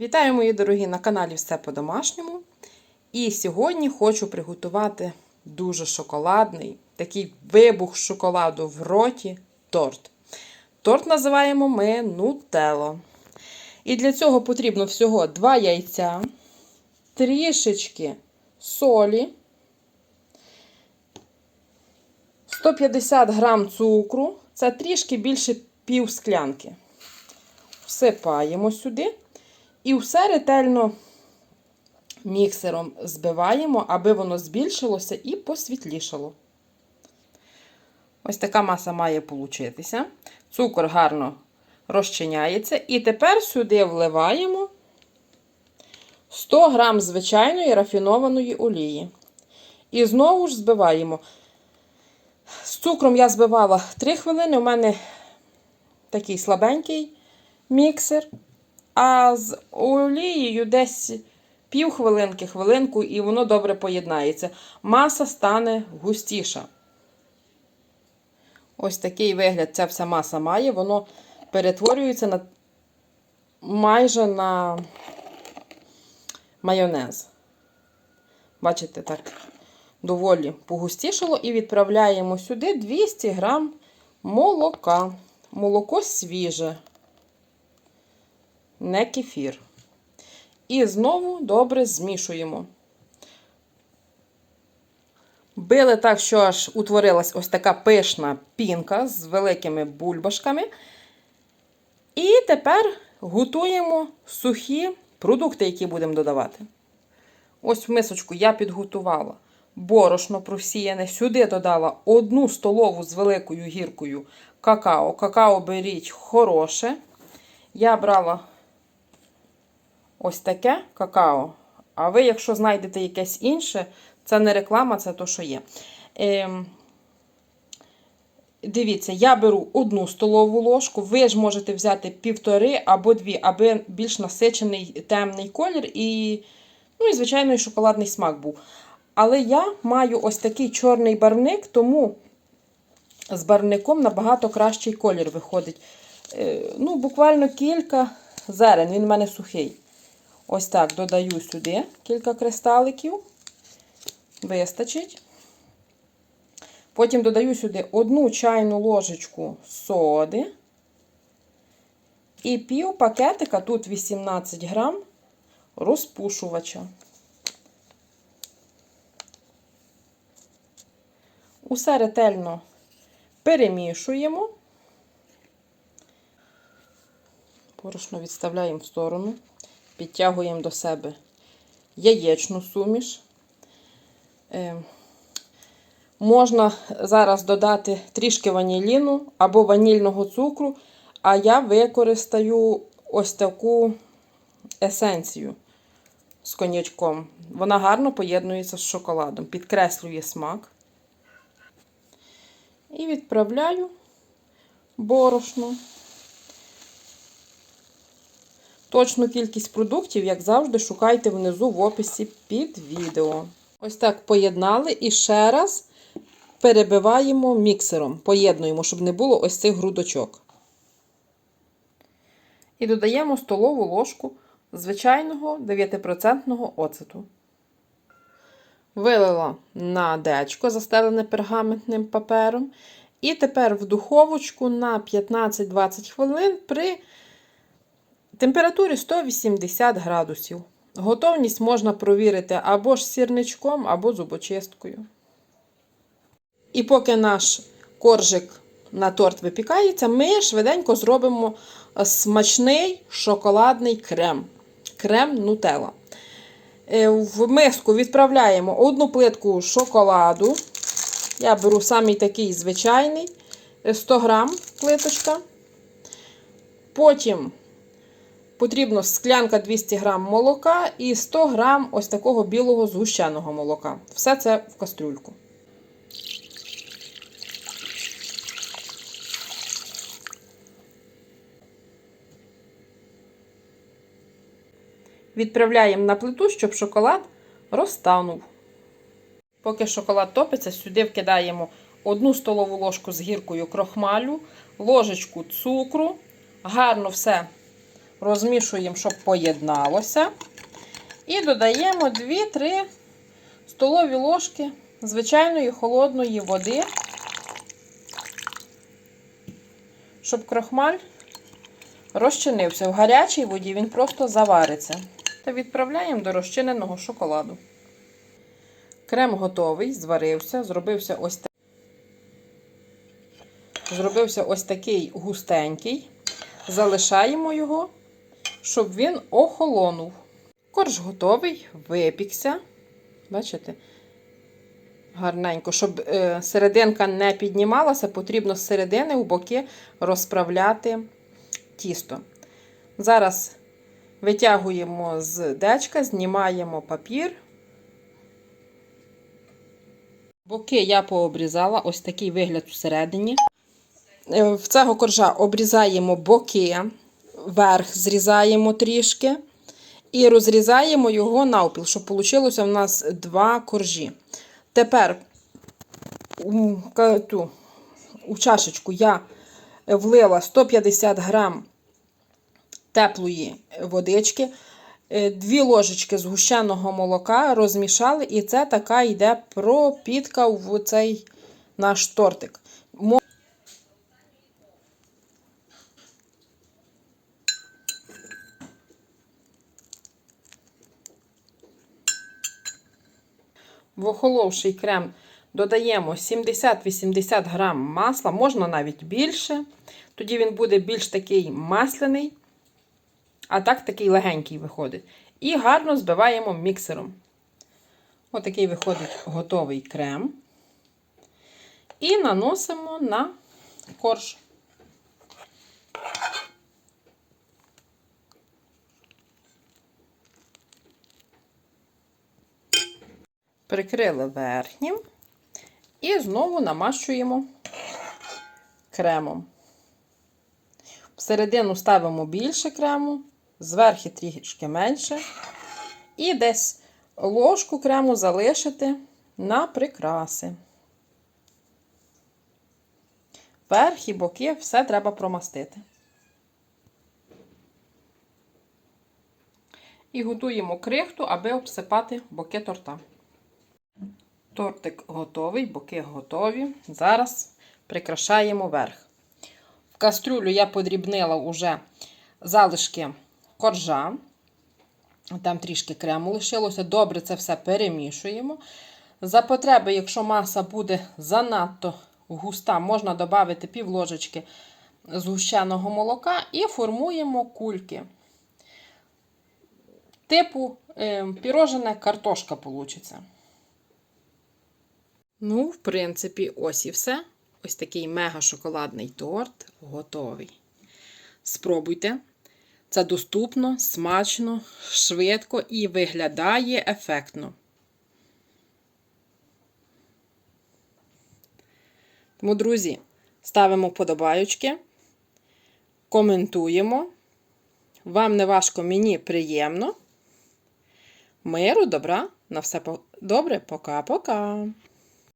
Вітаю, мої дорогі, на каналі Все по-домашньому. І сьогодні хочу приготувати дуже шоколадний, такий вибух шоколаду в роті торт. Торт називаємо ми нутелло. І для цього потрібно всього 2 яйця, трішечки солі, 150 грам цукру, це трішки більше пів склянки. Всипаємо сюди. І все ретельно міксером збиваємо, аби воно збільшилося і посвітлішало. Ось така маса має получитися. Цукор гарно розчиняється. І тепер сюди вливаємо 100 г звичайної рафінованої олії. І знову ж збиваємо. З цукром я збивала 3 хвилини. У мене такий слабенький міксер. А з олією десь пів хвилинки, хвилинку, і воно добре поєднається. Маса стане густіша. Ось такий вигляд ця вся маса має, воно перетворюється на майже на майонез. Бачите, так, доволі погустішало. І відправляємо сюди 200 грам молока. Молоко свіже не кефір. І знову добре змішуємо. Били так, що аж утворилась ось така пишна пінка з великими бульбашками. І тепер готуємо сухі продукти, які будемо додавати. Ось в мисочку я підготувала борошно просіяне. Сюди додала одну столову з великою гіркою какао. Какао беріть хороше. Я брала ось таке какао. А ви, якщо знайдете якесь інше, це не реклама, це то, що є. Ем, Дивіться, я беру одну столову ложку, ви ж можете взяти півтори або дві, аби більш насичений темний колір і, ну, і звичайно, і шоколадний смак був. Але я маю ось такий чорний барвник, тому з барвником набагато кращий колір виходить. Е, ну, Буквально кілька зерен, він в мене сухий. Ось так додаю сюди кілька кристаликів. Вистачить. Потім додаю сюди одну чайну ложечку соди. І пів пакетика, тут 18 грам, розпушувача. Усе ретельно перемішуємо. Порошно відставляємо в сторону підтягуємо до себе яєчну суміш. Е, можна зараз додати трішки ваніліну або ванільного цукру, а я використаю ось таку есенцію з конячком. Вона гарно поєднується з шоколадом, підкреслює смак. І відправляю борошно. Точну кількість продуктів, як завжди, шукайте внизу в описі під відео. Ось так поєднали і ще раз перебиваємо міксером. Поєднуємо, щоб не було ось цих грудочок. І додаємо столову ложку звичайного 9% оцету. Вилила на дечко, застелене пергаментним папером. І тепер в духовочку на 15-20 хвилин при температурі 180 градусів. Готовність можна провірити або ж сірничком, або зубочисткою. І поки наш коржик на торт випікається, ми швиденько зробимо смачний шоколадний крем. Крем нутелла. Е, в миску відправляємо одну плитку шоколаду. Я беру самий такий звичайний 100 грам плиточка. Потім Потрібно склянка 200 г молока і 100 г ось такого білого згущеного молока. Все це в кастрюльку. Відправляємо на плиту, щоб шоколад розтанув. Поки шоколад топиться, сюди вкидаємо 1 столову ложку з гіркою крохмалю, ложечку цукру, гарно все Розмішуємо, щоб поєдналося. І додаємо 2-3 столові ложки звичайної холодної води, щоб крохмаль розчинився. В гарячій воді він просто завариться. Та відправляємо до розчиненого шоколаду. Крем готовий, зварився, зробився ось такий. Зробився ось такий густенький. Залишаємо його, щоб він охолонув. Корж готовий, випікся. Бачите? Гарненько, щоб е, серединка не піднімалася, потрібно з середини у боки розправляти тісто. Зараз витягуємо з дечка, знімаємо папір. Боки я пообрізала, ось такий вигляд всередині. Е, В цього коржа обрізаємо боки, верх зрізаємо трішки і розрізаємо його навпіл, щоб вийшло в нас два коржі. Тепер у, ту, у чашечку я влила 150 грам теплої водички, е, дві ложечки згущеного молока розмішали, і це така йде пропітка в цей наш тортик. В охоловший крем додаємо 70-80 грам масла, можна навіть більше. Тоді він буде більш такий масляний, а так такий легенький виходить. І гарно збиваємо міксером. Отакий виходить готовий крем. І наносимо на корж. Прикрили верхнім і знову намащуємо кремом. Всередину ставимо більше крему, зверху трішки менше. І десь ложку крему залишити на прикраси. Верх і боки все треба промастити. І готуємо крихту, аби обсипати боки торта. Тортик готовий, боки готові. Зараз прикрашаємо верх. В кастрюлю я подрібнила уже залишки коржа. Там трішки крему лишилося. Добре це все перемішуємо. За потреби, якщо маса буде занадто густа, можна додати пів ложечки згущеного молока і формуємо кульки. Типу е, пірожена картошка вийде. Ну, в принципі, ось і все. Ось такий мега-шоколадний торт готовий. Спробуйте. Це доступно, смачно, швидко і виглядає ефектно. Тому, друзі, ставимо вподобайочки, коментуємо. Вам не важко, мені приємно. Миру, добра, на все добре. Пока-пока.